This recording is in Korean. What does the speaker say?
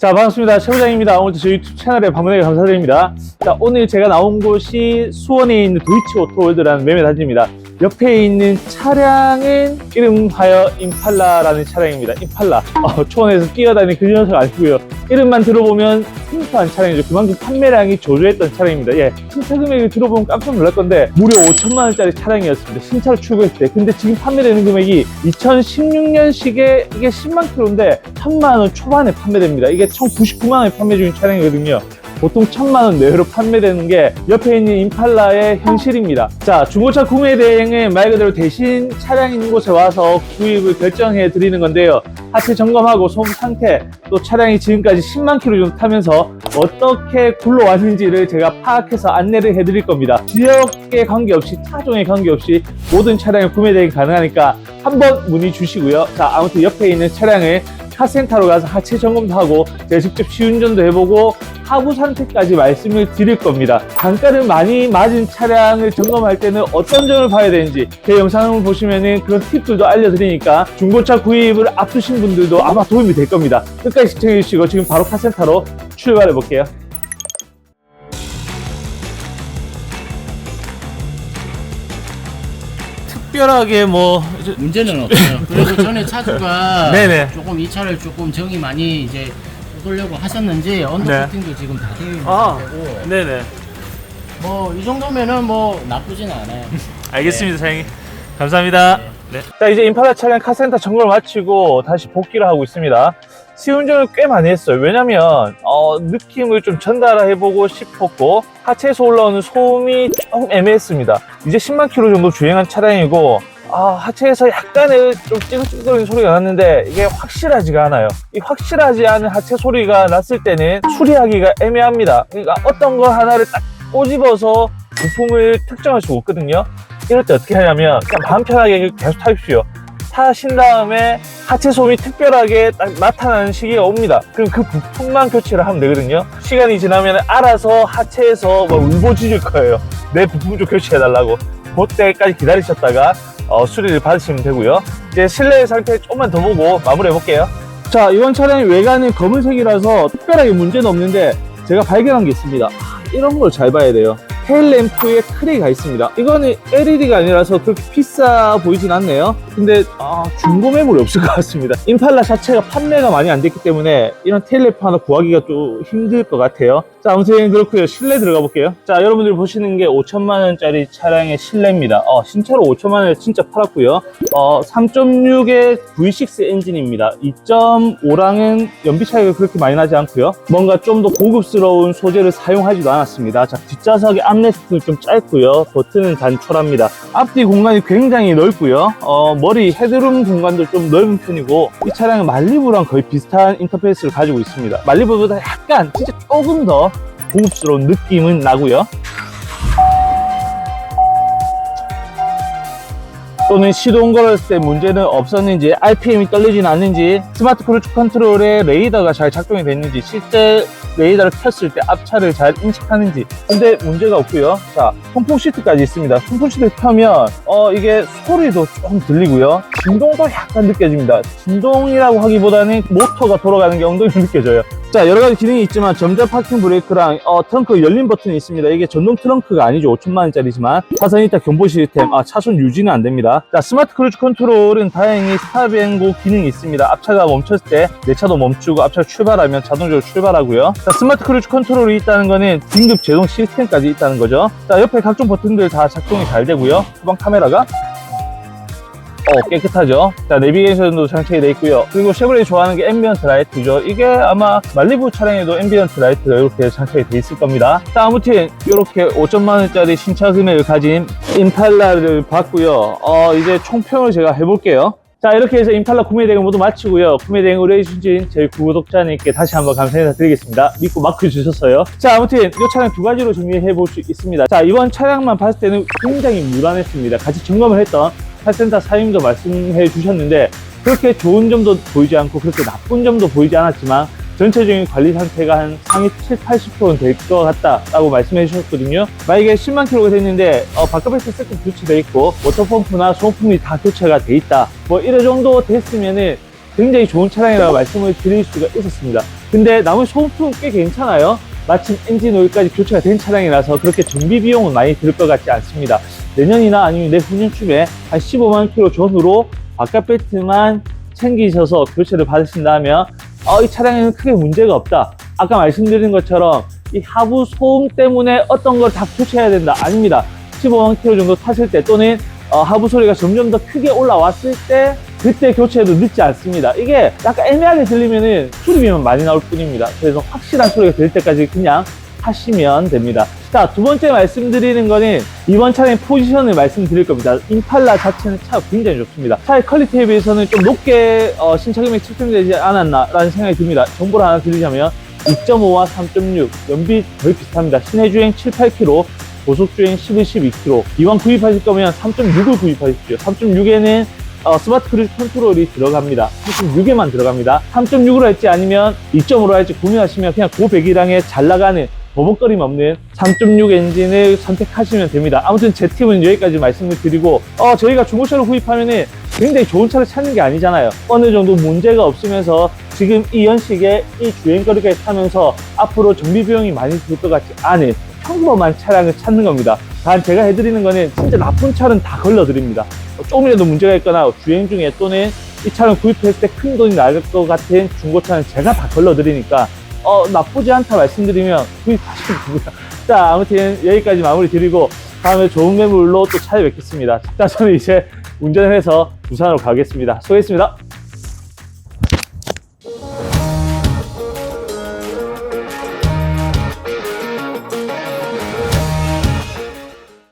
자, 반갑습니다. 최 부장입니다. 오늘도 저희 유튜브 채널에 방문해 감사드립니다. 자, 오늘 제가 나온 곳이 수원에 있는 도이치 오토월드라는 매매 단지입니다. 옆에 있는 차량은 이름하여 임팔라라는 차량입니다. 임팔라. 어, 초원에서 뛰어다니는 그 녀석 아니고요. 이름만 들어보면 simpl한 차량이죠. 그만큼 판매량이 조조했던 차량입니다. 예. 신차 금액을 들어보면 깜짝 놀랄 건데 무려 5천만 원짜리 차량이었습니다. 신차로 출고했을 때. 근데 지금 판매되는 금액이 2016년식에 이게 10만 킬로인데 1000만 원 초반에 판매됩니다. 이게 총 99만 원에 판매 중인 차량이거든요. 보통 천만 원 내외로 판매되는 게 옆에 있는 임팔라의 현실입니다. 자, 중고차 구매 대행은 말 그대로 대신 차량 있는 곳에 와서 구입을 결정해 드리는 건데요. 하체 점검하고 소음 상태, 또 차량이 지금까지 10만 킬로 정도 타면서 어떻게 굴러왔는지를 제가 파악해서 안내를 해 드릴 겁니다. 지역에 관계없이, 차종에 관계없이 모든 차량을 구매 대행 가능하니까 한번 문의 주시고요. 자, 아무튼 옆에 있는 차량을 카센터로 가서 하체 점검도 하고 제가 직접 시운전도 해보고 하부 상태까지 말씀을 드릴 겁니다. 단가를 많이 맞은 차량을 점검할 때는 어떤 점을 봐야 되는지 제 영상을 보시면은 그런 팁들도 알려드리니까 중고차 구입을 앞두신 분들도 아마 도움이 될 겁니다. 끝까지 시청해 주시고 지금 바로 카센터로 출발해 볼게요. 특별하게 뭐 문제는 없어요. 그래서 전에 차주가 네네. 조금 이 차를 조금 정이 많이 이제 쏟으려고 하셨는지 언더코팅도 지금 다 되어 있는 네. 아. 상태고 네네 뭐 이 정도면은 뭐 나쁘진 않아요. 알겠습니다, 사장님. 감사합니다. 네. 자, 이제 임팔라 차량 카센터 점검을 마치고 다시 복귀를 하고 있습니다. 시운전을 꽤 많이 했어요. 왜냐면, 어, 느낌을 좀 전달해보고 싶었고, 하체에서 올라오는 소음이 조금 애매했습니다. 이제 10만 킬로 정도 주행한 차량이고, 아, 하체에서 약간의 좀 찌글찌글거리는 소리가 났는데, 이게 확실하지가 않아요. 이 확실하지 않은 하체 소리가 났을 때는 수리하기가 애매합니다. 그러니까 어떤 거 하나를 딱 꼬집어서 부품을 특정할 수가 없거든요. 이럴 때 어떻게 하냐면 그냥 마음 편하게 계속 타십시오. 타신 다음에 하체 소음이 특별하게 딱 나타나는 시기가 옵니다. 그럼 그 부품만 교체를 하면 되거든요. 시간이 지나면 알아서 하체에서 막 울고짖을 거예요. 내 부품 좀 교체해달라고. 그때까지 기다리셨다가 어, 수리를 받으시면 되고요. 이제 실내 상태 조금만 더 보고 마무리해 볼게요. 자, 이번 차량의 외관은 검은색이라서 특별하게 문제는 없는데 제가 발견한 게 있습니다. 아, 이런 걸 잘 봐야 돼요. 테일 램프에 크레이가 있습니다. 이거는 LED가 아니라서 그렇게 비싸 보이진 않네요. 근데 아, 중고 매물이 없을 것 같습니다. 임팔라 자체가 판매가 많이 안 됐기 때문에 이런 테일 램프 하나 구하기가 좀 힘들 것 같아요. 자, 아무튼 그렇고요. 실내 들어가 볼게요. 자, 여러분들 보시는 게 5천만 원짜리 차량의 실내입니다. 어, 신차로 5천만 원에 진짜 팔았고요. 어, 3.6의 V6 엔진입니다. 2.5랑은 연비 차이가 그렇게 많이 나지 않고요. 뭔가 좀 더 고급스러운 소재를 사용하지도 않았습니다. 자, 뒷좌석의 암레스트는 좀 짧고요. 버튼은 단촐합니다. 앞뒤 공간이 굉장히 넓고요. 어, 머리 헤드룸 공간도 좀 넓은 편이고 이 차량은 말리부랑 거의 비슷한 인터페이스를 가지고 있습니다. 말리부보다 약간 진짜 조금 더 고급스러운 느낌은 나고요. 또는 시동 걸었을 때 문제는 없었는지 RPM이 떨리지는 않는지 스마트 크루즈 컨트롤에 레이더가 잘 작동이 됐는지 실제 레이더를 켰을 때 앞차를 잘 인식하는지. 근데 문제가 없고요. 자 통풍 시트까지 있습니다. 통풍 시트 켜면 어 이게 소리도 좀 들리고요. 진동도 약간 느껴집니다. 진동이라고 하기보다는 모터가 돌아가는 게 엉덩이로 느껴져요 자 여러 가지 기능이 있지만 점자 파킹 브레이크랑 어, 트렁크 열린 버튼이 있습니다. 이게 전동 트렁크가 아니죠. 5천만 원짜리지만. 차선 이타 경보 시스템. 아 차선 유지는 안 됩니다. 자 스마트 크루즈 컨트롤은 다행히 스탑 앤고 기능이 있습니다. 앞차가 멈췄을 때 내 차도 멈추고 앞차가 출발하면 자동적으로 출발하고요. 자 스마트 크루즈 컨트롤이 있다는 거는 긴급 제동 시스템까지 있다는 거죠. 자 옆에 각종 버튼들 다 작동이 잘 되고요. 후방 카메라가 어, 깨끗하죠. 자, 내비게이션도 장착이 되어 있고요. 그리고 쉐보레이 좋아하는 게 앰비언트 라이트죠. 이게 아마 말리부 차량에도 앰비언트 라이트가 이렇게 장착이 되어 있을 겁니다. 자, 아무튼 이렇게 5천만원짜리 신차 금액을 가진 임팔라를 봤고요. 어, 이제 총평을 제가 해볼게요. 자, 이렇게 해서 임팔라 구매 대행 모두 마치고요. 구매 대행 의뢰해주신 저희 구독자님께 다시 한번 감사 인사드리겠습니다. 믿고 맡겨주셨어요. 자, 아무튼 이 차량 두 가지로 정리해 볼 수 있습니다. 자, 이번 차량만 봤을 때는 굉장히 무난했습니다. 같이 점검을 했던 팔센터 사장님도 말씀해 주셨는데 그렇게 좋은 점도 보이지 않고 그렇게 나쁜 점도 보이지 않았지만 전체적인 관리 상태가 한 상위 7, 80%는 될 것 같다라고 말씀해 주셨거든요. 만약에 10만 킬로가 됐는데 어, 바깥에서 세트 교체돼 있고 워터펌프나 소모품이 다 교체가 돼 있다. 뭐 이런 정도 됐으면은 굉장히 좋은 차량이라고 말씀을 드릴 수가 있었습니다. 근데 나머지 소모품은 꽤 괜찮아요. 마침 엔진 오일까지 교체가 된 차량이라서 그렇게 정비 비용은 많이 들 것 같지 않습니다. 내년이나 아니면 내후년쯤에 한 15만 킬로 전후로 바깥 벨트만 챙기셔서 교체를 받으신다면 어, 이 차량에는 크게 문제가 없다. 아까 말씀드린 것처럼 이 하부 소음 때문에 어떤 걸 다 교체해야 된다. 아닙니다. 15만 킬로 정도 탔을 때 또는 어, 하부 소리가 점점 더 크게 올라왔을 때 그때 교체해도 늦지 않습니다. 이게 약간 애매하게 들리면은 수리비만 많이 나올 뿐입니다. 그래서 확실한 소리가 들 때까지 그냥 하시면 됩니다. 자, 두 번째 말씀드리는 거는 이번 차량의 포지션을 말씀드릴 겁니다. 임팔라 자체는 차가 굉장히 좋습니다. 차의 퀄리티에 비해서는 좀 높게 어, 신차 금액 책정되지 않았나라는 생각이 듭니다. 정보를 하나 드리자면 2.5와 3.6 연비 거의 비슷합니다. 시내 주행 7, 8km, 고속 주행 11, 12km. 이왕 구입하실 거면 3.6을 구입하십시오. 3.6에는 어, 스마트 크루즈 컨트롤이 들어갑니다. 3.6에만 들어갑니다. 3.6으로 할지 아니면 2.5로 할지 고민하시면 그냥 그 배기량에 잘 나가는 버벅거림 없는 3.6 엔진을 선택하시면 됩니다. 아무튼 제 팁은 여기까지 말씀을 드리고 어, 저희가 중고차를 구입하면은 굉장히 좋은 차를 찾는 게 아니잖아요. 어느 정도 문제가 없으면서 지금 이 연식에 이 주행거리까지 타면서 앞으로 정비 비용이 많이 들 것 같지 않은 평범한 차량을 찾는 겁니다. 단 제가 해드리는 거는 진짜 나쁜 차는 다 걸러드립니다. 어, 조금이라도 문제가 있거나 주행 중에 또는 이 차를 구입했을 때 큰 돈이 나갈 것 같은 중고차는 제가 다 걸러드리니까 어, 나쁘지 않다 말씀드리면 구입하시면 됩니다. 자, 아무튼 여기까지 마무리 드리고 다음에 좋은 매물로 또 찾아뵙겠습니다. 자, 저는 이제 운전을 해서 부산으로 가겠습니다. 수고했습니다.